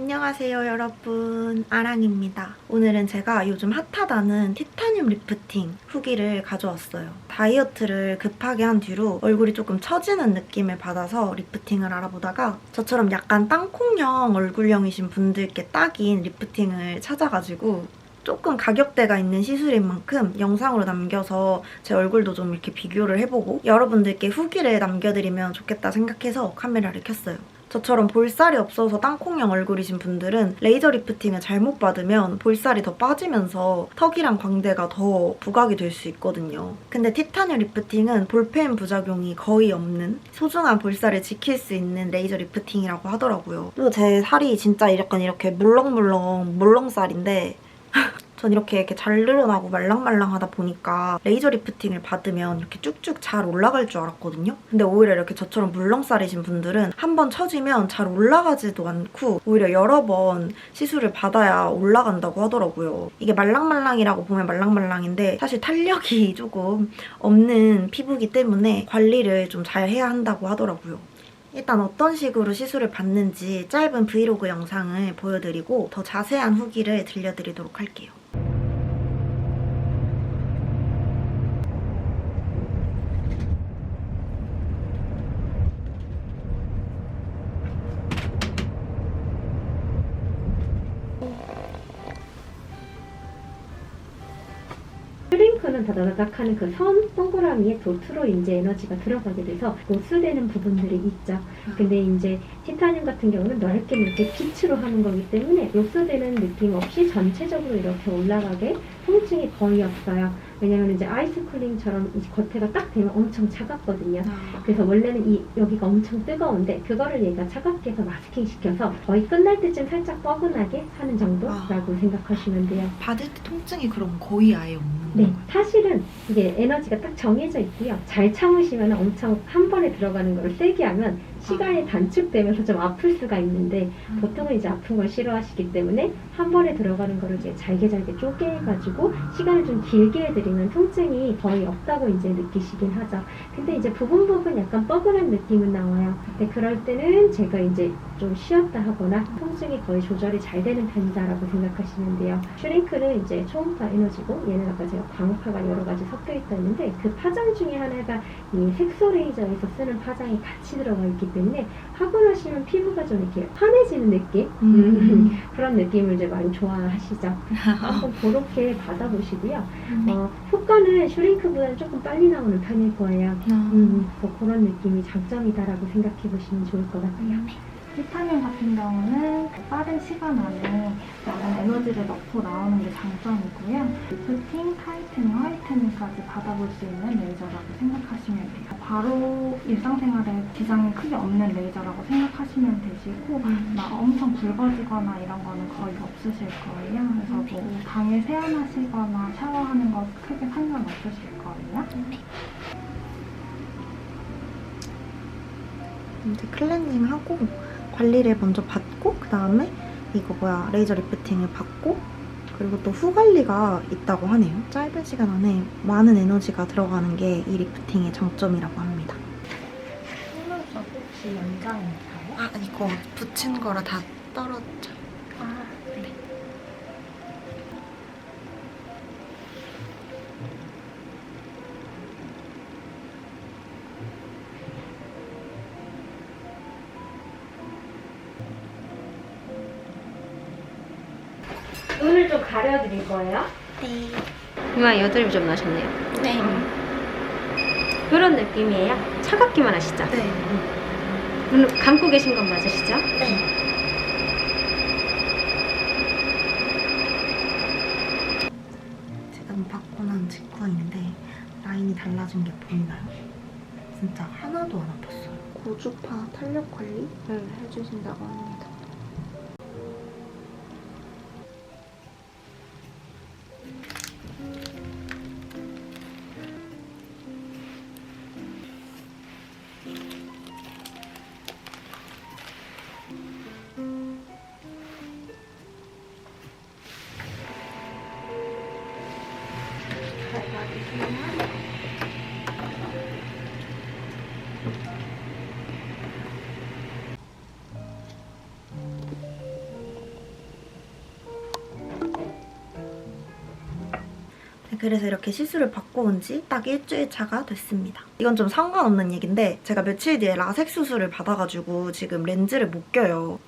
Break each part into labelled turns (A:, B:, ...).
A: 안녕하세요 여러분. 아랑입니다. 오늘은 제가 요즘 핫하다는 티타늄 리프팅 후기를 가져왔어요. 다이어트를 급하게 한 뒤로 얼굴이 조금 처지는 느낌을 받아서 리프팅을 알아보다가 저처럼 약간 땅콩형 얼굴형이신 분들께 딱인 리프팅을 찾아가지고 조금 가격대가 있는 시술인 만큼 영상으로 남겨서 제 얼굴도 좀 이렇게 비교를 해보고 여러분들께 후기를 남겨드리면 좋겠다 생각해서 카메라를 켰어요. 저처럼 볼살이 없어서 땅콩형 얼굴이신 분들은 레이저 리프팅을 잘못 받으면 볼살이 더 빠지면서 턱이랑 광대가 더 부각이 될 수 있거든요. 근데 티타늄 리프팅은 볼펜 부작용이 거의 없는 소중한 볼살을 지킬 수 있는 레이저 리프팅이라고 하더라고요. 그리고 제 살이 진짜 약간 이렇게 물렁물렁 물렁살인데 전 이렇게 이렇게 잘 늘어나고 말랑말랑하다 보니까 레이저 리프팅을 받으면 이렇게 쭉쭉 잘 올라갈 줄 알았거든요. 근데 오히려 이렇게 저처럼 물렁살이신 분들은 한 번 처지면 잘 올라가지도 않고 오히려 여러 번 시술을 받아야 올라간다고 하더라고요. 이게 말랑말랑이라고 보면 말랑말랑인데 사실 탄력이 조금 없는 피부기 때문에 관리를 좀 잘 해야 한다고 하더라고요. 일단 어떤 식으로 시술을 받는지 짧은 브이로그 영상을 보여드리고 더 자세한 후기를 들려드리도록 할게요.
B: 슈링크는 다다닥 하는 그 선 동그라미에 도트로 이제 에너지가 들어가게 돼서 보수되는 부분들이 있죠. 근데 이제 티타늄 같은 경우는 넓게 이렇게 빛으로 하는 거기 때문에 녹서되는 느낌 없이 전체적으로 이렇게 올라가게 통증이 거의 없어요. 왜냐면 이제 아이스쿨링처럼 겉에가 딱 되면 엄청 차갑거든요. 그래서 원래는 이 여기가 엄청 뜨거운데 그거를 얘가 차갑게 해서 마스킹 시켜서 거의 끝날 때쯤 살짝 뻐근하게 하는 정도라고 생각하시면 돼요.
A: 받을 때 통증이 그럼 거의 아예 없는
B: 네, 사실은 이게 에너지가 딱 정해져 있고요. 잘 참으시면 엄청 한 번에 들어가는 걸 세게 하면 시간이 단축되면서 좀 아플 수가 있는데 보통은 이제 아픈 걸 싫어하시기 때문에 한 번에 들어가는 거를 이제 잘게 잘게 쪼개가지고 시간을 좀 길게 해드리면 통증이 거의 없다고 이제 느끼시긴 하죠. 근데 이제 부분 부분 약간 뻐근한 느낌은 나와요. 근데 그럴 때는 제가 이제 좀 쉬었다 하거나 통증이 거의 조절이 잘 되는 편이다라고 생각하시면 돼요. 슈링크는 이제 초음파 에너지고 얘는 아까 제가 광파가 여러 가지 섞여 있다 했는데 그 파장 중에 하나가 이 색소 레이저에서 쓰는 파장이 같이 들어가 있기 때문에 하고 나시면 피부가 좀 이렇게 환해지는 느낌?
A: 음.
B: 그런 느낌을 이제 많이 좋아하시죠. 한번 그렇게 받아보시고요. 어, 효과는 슈링크보다는 조금 빨리 나오는 편일 거예요. 음, 뭐 그런 느낌이 장점이다라고 생각해 보시면 좋을 것 같아요.
C: 티타늄 같은 경우는 빠른 시간 안에 많은 에너지를 넣고 나오는 게 장점이고요. 리프팅, 타이트닝, 화이트닝까지 받아볼 수 있는 레이저라고 생각하시면 돼요. 바로 일상생활에 지장이 크게 없는 레이저라고 생각하시면 되시고 막 엄청 붉어지거나 이런 거는 거의 없으실 거예요. 그래서 뭐 당일 세안하시거나 샤워하는 거 크게 상관없으실 거예요.
A: 이제 클렌징 하고 관리를 먼저 받고 그 다음에 이거 뭐야 레이저 리프팅을 받고 그리고 또 후관리가 있다고 하네요. 짧은 시간 안에 많은 에너지가 들어가는 게 이 리프팅의 장점이라고 합니다.
C: 속눈썹 혹시 연장인가요?
A: 아 이거 붙인 거라 다 떨어져.
B: 가려드릴 거예요.
A: 네.
B: 이마 여드름이 좀 나셨네요.
A: 네.
B: 그런 느낌이에요. 차갑기만 하시죠?
A: 네.
B: 눈 감고 계신 건 맞으시죠?
A: 네. 지금 받고 난 직후인데 라인이 달라진 게 보이나요? 진짜 하나도 안 아팠어요. 고주파 탄력 관리 를 해주신다고 합니다. 네, 그래서 이렇게 시술을 받고 온 지 딱 일주일 차가 됐습니다. 이건 좀 상관없는 얘기인데 제가 며칠 뒤에 라섹 수술을 받아가지고 지금 렌즈를 못 껴요.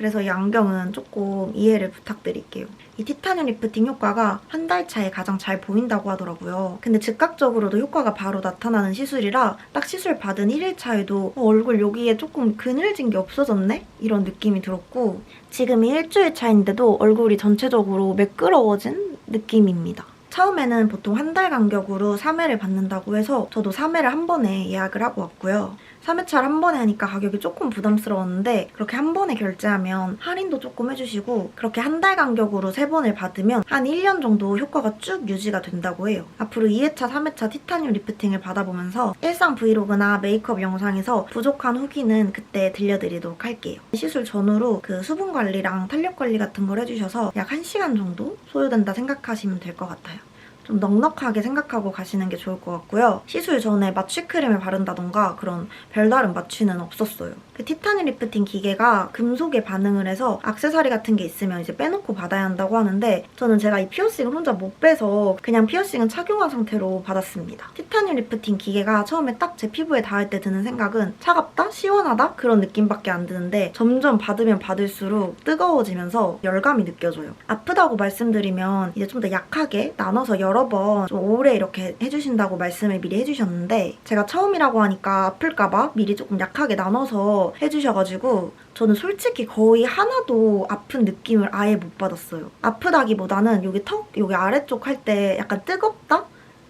A: 그래서 이 안경은 조금 이해를 부탁드릴게요. 이 티타늄 리프팅 효과가 한 달 차에 가장 잘 보인다고 하더라고요. 근데 즉각적으로도 효과가 바로 나타나는 시술이라 딱 시술 받은 1일 차에도 어, 얼굴 여기에 조금 그늘진 게 없어졌네? 이런 느낌이 들었고 지금이 일주일 차인데도 얼굴이 전체적으로 매끄러워진 느낌입니다. 처음에는 보통 한 달 간격으로 3회를 받는다고 해서 저도 3회를 한 번에 예약을 하고 왔고요. 3회차를 한 번에 하니까 가격이 조금 부담스러웠는데 그렇게 한 번에 결제하면 할인도 조금 해주시고 그렇게 한 달 간격으로 3번을 받으면 한 1년 정도 효과가 쭉 유지가 된다고 해요. 앞으로 2회차, 3회차 티타늄 리프팅을 받아보면서 일상 브이로그나 메이크업 영상에서 부족한 후기는 그때 들려드리도록 할게요. 시술 전후로 그 수분 관리랑 탄력 관리 같은 걸 해주셔서 약 1시간 정도 소요된다 생각하시면 될 것 같아요. 좀 넉넉하게 생각하고 가시는 게 좋을 것 같고요. 시술 전에 마취 크림을 바른다던가 그런 별다른 마취는 없었어요. 그 티타늄 리프팅 기계가 금속에 반응을 해서 악세사리 같은 게 있으면 이제 빼놓고 받아야 한다고 하는데 저는 제가 이 피어싱을 혼자 못 빼서 그냥 피어싱은 착용한 상태로 받았습니다. 티타늄 리프팅 기계가 처음에 딱 제 피부에 닿을 때 드는 생각은 차갑다? 시원하다? 그런 느낌밖에 안 드는데 점점 받으면 받을수록 뜨거워지면서 열감이 느껴져요. 아프다고 말씀드리면 이제 좀 더 약하게 나눠서 여러 번 좀 오래 이렇게 해주신다고 말씀을 미리 해주셨는데 제가 처음이라고 하니까 아플까봐 미리 조금 약하게 나눠서 해주셔가지고 저는 솔직히 거의 하나도 아픈 느낌을 아예 못 받았어요. 아프다기보다는 여기 턱, 여기 아래쪽 할 때 약간 뜨겁다?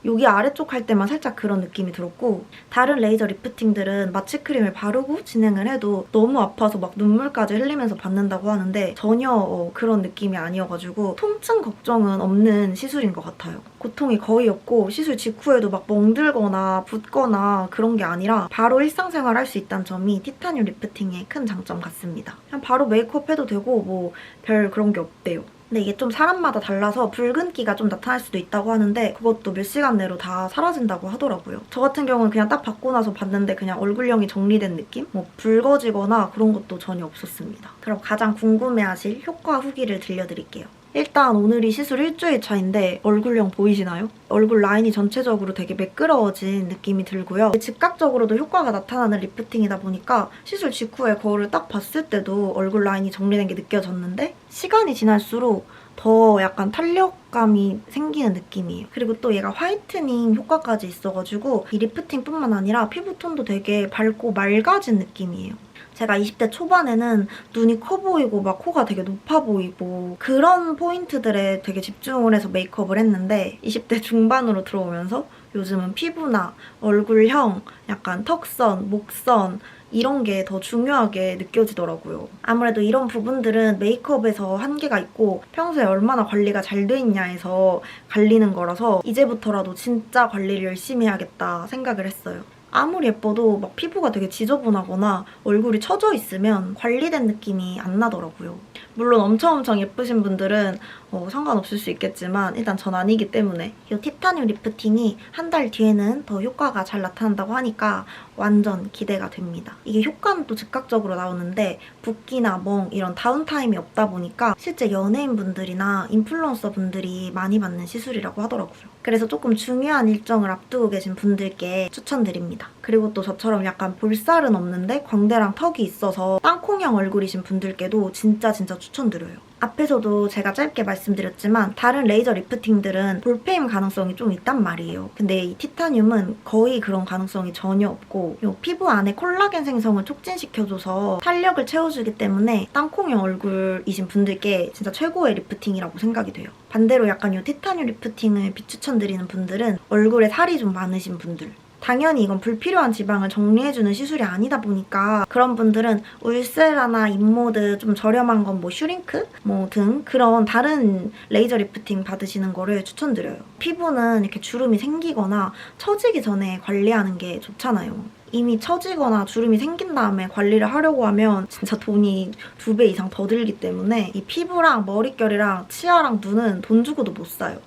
A: 여기 아래쪽 할 때만 살짝 그런 느낌이 들었고 다른 레이저 리프팅들은 마취 크림을 바르고 진행을 해도 너무 아파서 막 눈물까지 흘리면서 받는다고 하는데 전혀 어, 그런 느낌이 아니어가지고 통증 걱정은 없는 시술인 것 같아요. 고통이 거의 없고 시술 직후에도 막 멍들거나 붓거나 그런 게 아니라 바로 일상생활 할 수 있다는 점이 티타늄 리프팅의 큰 장점 같습니다. 그냥 바로 메이크업 해도 되고 뭐 별 그런 게 없대요. 근데 이게 좀 사람마다 달라서 붉은기가 좀 나타날 수도 있다고 하는데 그것도 몇 시간 내로 다 사라진다고 하더라고요. 저 같은 경우는 그냥 딱 받고 나서 봤는데 그냥 얼굴형이 정리된 느낌? 뭐 붉어지거나 그런 것도 전혀 없었습니다. 그럼 가장 궁금해하실 효과 후기를 들려드릴게요. 일단 오늘이 시술 일주일 차인데 얼굴형 보이시나요? 얼굴 라인이 전체적으로 되게 매끄러워진 느낌이 들고요. 즉각적으로도 효과가 나타나는 리프팅이다 보니까 시술 직후에 거울을 딱 봤을 때도 얼굴 라인이 정리된 게 느껴졌는데 시간이 지날수록 더 약간 탄력감이 생기는 느낌이에요. 그리고 또 얘가 화이트닝 효과까지 있어가지고 이 리프팅뿐만 아니라 피부톤도 되게 밝고 맑아진 느낌이에요. 제가 20대 초반에는 눈이 커 보이고 막 코가 되게 높아 보이고 그런 포인트들에 되게 집중을 해서 메이크업을 했는데 20대 중반으로 들어오면서 요즘은 피부나 얼굴형, 약간 턱선, 목선 이런 게 더 중요하게 느껴지더라고요. 아무래도 이런 부분들은 메이크업에서 한계가 있고 평소에 얼마나 관리가 잘 돼 있냐에서 갈리는 거라서 이제부터라도 진짜 관리를 열심히 해야겠다 생각을 했어요. 아무리 예뻐도 막 피부가 되게 지저분하거나 얼굴이 처져 있으면 관리된 느낌이 안 나더라고요. 물론 엄청 엄청 예쁘신 분들은 어, 상관없을 수 있겠지만 일단 전 아니기 때문에 이 티타늄 리프팅이 한 달 뒤에는 더 효과가 잘 나타난다고 하니까 완전 기대가 됩니다. 이게 효과는 또 즉각적으로 나오는데 붓기나 멍 이런 다운타임이 없다 보니까 실제 연예인 분들이나 인플루언서 분들이 많이 받는 시술이라고 하더라고요. 그래서 조금 중요한 일정을 앞두고 계신 분들께 추천드립니다. 그리고 또 저처럼 약간 볼살은 없는데 광대랑 턱이 있어서 땅콩형 얼굴이신 분들께도 진짜 진짜 추천드려요. 앞에서도 제가 짧게 말씀드렸지만 다른 레이저 리프팅들은 볼페임 가능성이 좀 있단 말이에요. 근데 이 티타늄은 거의 그런 가능성이 전혀 없고 요 피부 안에 콜라겐 생성을 촉진시켜줘서 탄력을 채워주기 때문에 땅콩형 얼굴이신 분들께 진짜 최고의 리프팅이라고 생각이 돼요. 반대로 약간 요 티타늄 리프팅을 비추천드리는 분들은 얼굴에 살이 좀 많으신 분들 당연히 이건 불필요한 지방을 정리해주는 시술이 아니다 보니까 그런 분들은 울세라나 인모드 좀 저렴한 건 뭐 슈링크 뭐 등 그런 다른 레이저 리프팅 받으시는 거를 추천드려요. 피부는 이렇게 주름이 생기거나 처지기 전에 관리하는 게 좋잖아요. 이미 처지거나 주름이 생긴 다음에 관리를 하려고 하면 진짜 돈이 두 배 이상 더 들기 때문에 이 피부랑 머릿결이랑 치아랑 눈은 돈 주고도 못 사요.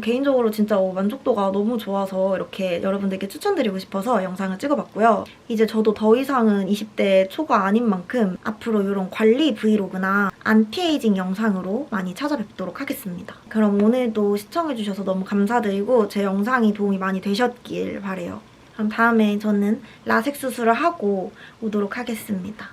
A: 개인적으로 진짜 어, 만족도가 너무 좋아서 이렇게 여러분들께 추천드리고 싶어서 영상을 찍어봤고요. 이제 저도 더 이상은 20대 초가 아닌 만큼 앞으로 이런 관리 브이로그나 안티에이징 영상으로 많이 찾아뵙도록 하겠습니다. 그럼 오늘도 시청해주셔서 너무 감사드리고 제 영상이 도움이 많이 되셨길 바래요. 그럼 다음에 저는 라섹 수술을 하고 오도록 하겠습니다.